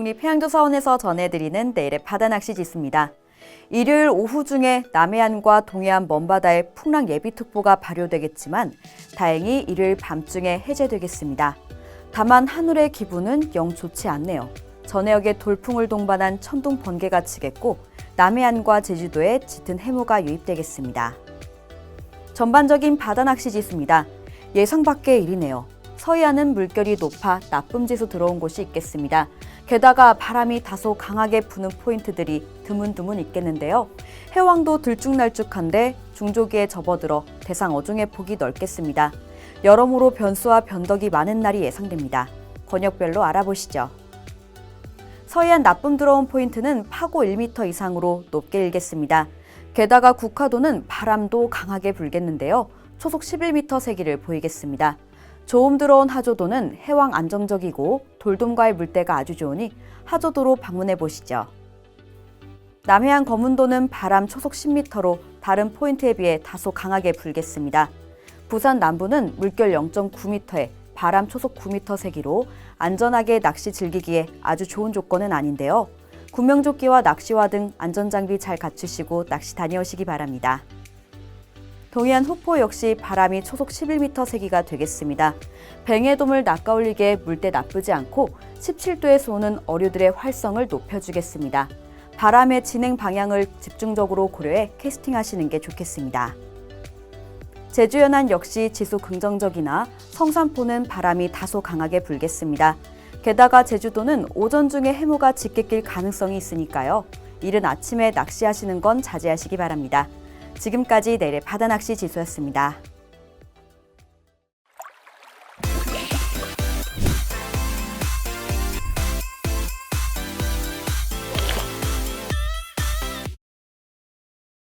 국립해양조사원에서 전해드리는 내일의 바다 낚시 지수입니다. 일요일 오후 중에 남해안과 동해안 먼바다에 풍랑 예비특보가 발효되겠지만 다행히 일요일 밤중에 해제되겠습니다. 다만 하늘의 기분은 영 좋지 않네요. 전해역에 돌풍을 동반한 천둥 번개가 치겠고 남해안과 제주도에 짙은 해무가 유입되겠습니다. 전반적인 바다 낚시 지수입니다. 예상 밖의 일이네요. 서해안은 물결이 높아 나쁨 지수 들어온 곳이 있겠습니다. 게다가 바람이 다소 강하게 부는 포인트들이 드문드문 있겠는데요. 해왕도 들쭉날쭉한데 중조기에 접어들어 대상 어종의 폭이 넓겠습니다. 여러모로 변수와 변덕이 많은 날이 예상됩니다. 권역별로 알아보시죠. 서해안 나쁨 들어온 포인트는 파고 1m 이상으로 높게 일겠습니다. 게다가 국화도는 바람도 강하게 불겠는데요. 초속 11m 세기를 보이겠습니다. 조음 들어온 하조도는 해왕 안정적이고 돌돔과의 물때가 아주 좋으니 하조도로 방문해 보시죠. 남해안 검은도는 바람 초속 10m로 다른 포인트에 비해 다소 강하게 불겠습니다. 부산 남부는 물결 0.9m에 바람 초속 9m 세기로 안전하게 낚시 즐기기에 아주 좋은 조건은 아닌데요. 구명조끼와 낚시화 등 안전장비 잘 갖추시고 낚시 다녀오시기 바랍니다. 동해안 후포 역시 바람이 초속 11m 세기가 되겠습니다. 뱅에돔을 낚아올리기에 물때 나쁘지 않고 17도에서 오는 어류들의 활성을 높여주겠습니다. 바람의 진행 방향을 집중적으로 고려해 캐스팅하시는 게 좋겠습니다. 제주 연안 역시 지수 긍정적이나 성산포는 바람이 다소 강하게 불겠습니다. 게다가 제주도는 오전 중에 해무가 짙게 낄 가능성이 있으니까요. 이른 아침에 낚시하시는 건 자제하시기 바랍니다. 지금까지 내일의 바다낚시 지수였습니다.